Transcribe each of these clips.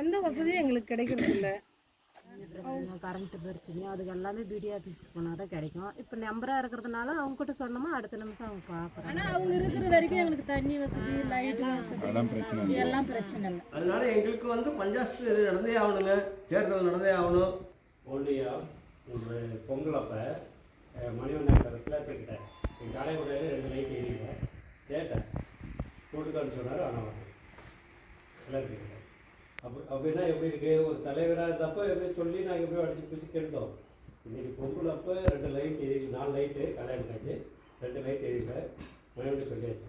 எந்த வசதியும் எங்களுக்கு கிடைக்கிறது இல்லை கரண்ட் பிரச்சனையும் அதுக்கு எல்லாமே பிடி ஆஃபீஸுக்கு போனால் தான் கிடைக்கும். இப்போ நம்பராக இருக்கிறதுனால அவங்க கிட்ட சொன்னோமா அடுத்த நிமிஷம் அவங்க பார்க்குறாங்க ஆனால் அவங்க இருக்கிற வரைக்கும் எங்களுக்கு தண்ணி வசதி லைட் வசதி எல்லாம் பிரச்சனை இல்லை. அதனால எங்களுக்கு வந்து பஞ்சாயத்து நடந்தே ஆகணுங்க. தேர்தல் நடந்தே ஆகணும். ஒல்லியா ஒரு பொங்கல் அப்போ மணிவண்ணன் கிளப்பிக்கிட்ட என் கடைக்குடையில அப்போ அப்படின்னா எப்படி இருக்கு? ஒரு தலைவராக இருந்தப்போ எப்படி சொல்லி நாங்கள் போய் அடிச்சு பிடிச்சி கெடுத்தோம். இன்னைக்கு பொங்கல் அப்போ ரெண்டு லைட் எரியுது. நாலு லைட்டு கல்யாணம் காய்ச்சி ரெண்டு லைட் எரியுது. மணிவண்ணி சொல்லியாச்சு.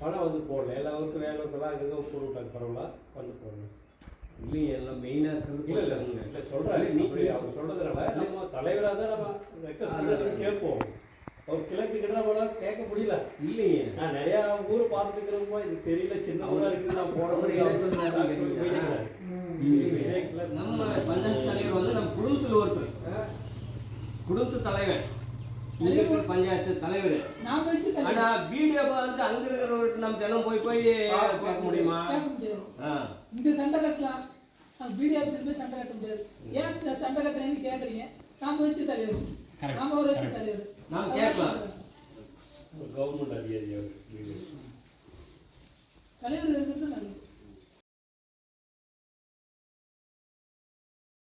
பணம் வந்து போடல. எல்லாருக்கும் வேலை இருக்கலாம் அங்கங்கே போட்டு விட்டாங்க பரவாயில்ல. வந்து போடணும். இல்லைங்க எல்லாம் மெயினாக இருக்கிறது இல்ல இல்ல இல்ல. சொல்றாரு நீ அவங்க சொல்றதுனால நம்ம தலைவரா தான் நம்ம ரெக்வஸ்ட் கேட்போம். அவர் கிழக்கு கிட்ட நம்மளால கேட்க முடியல. இல்லைங்க நான் நிறைய ஊர் பார்த்துக்கிறப்போ இது தெரியல. சின்ன ஊரா இருக்குது நான் போட முடியல நம்ம பஞ்சாயத்து தலைவர் வந்து நம்ம குடும்பத்தில் ஒருத்தர் குடும்ப தலைவர். பஞ்சாயத்து தலைவர்? ஆனா வீடியோ வந்து அங்க இருக்கிறவர்கிட்ட நம்ம தினம் போய் போய் கேட்க முடியுமா. இங்க சண்டை கட்டலாம். பிடி ஆஃபீஸில் போய் சண்டை கட்ட முடியாது. ஏன் சண்டை கட்டுறேன்னு கேட்குறீங்க நாம வச்சு தலைவர். நாம ஒரு வச்சு தலைவர். நான் கேட்கலாம். கவர்மெண்ட் அதிகாரி தலைவர் இருக்கிறது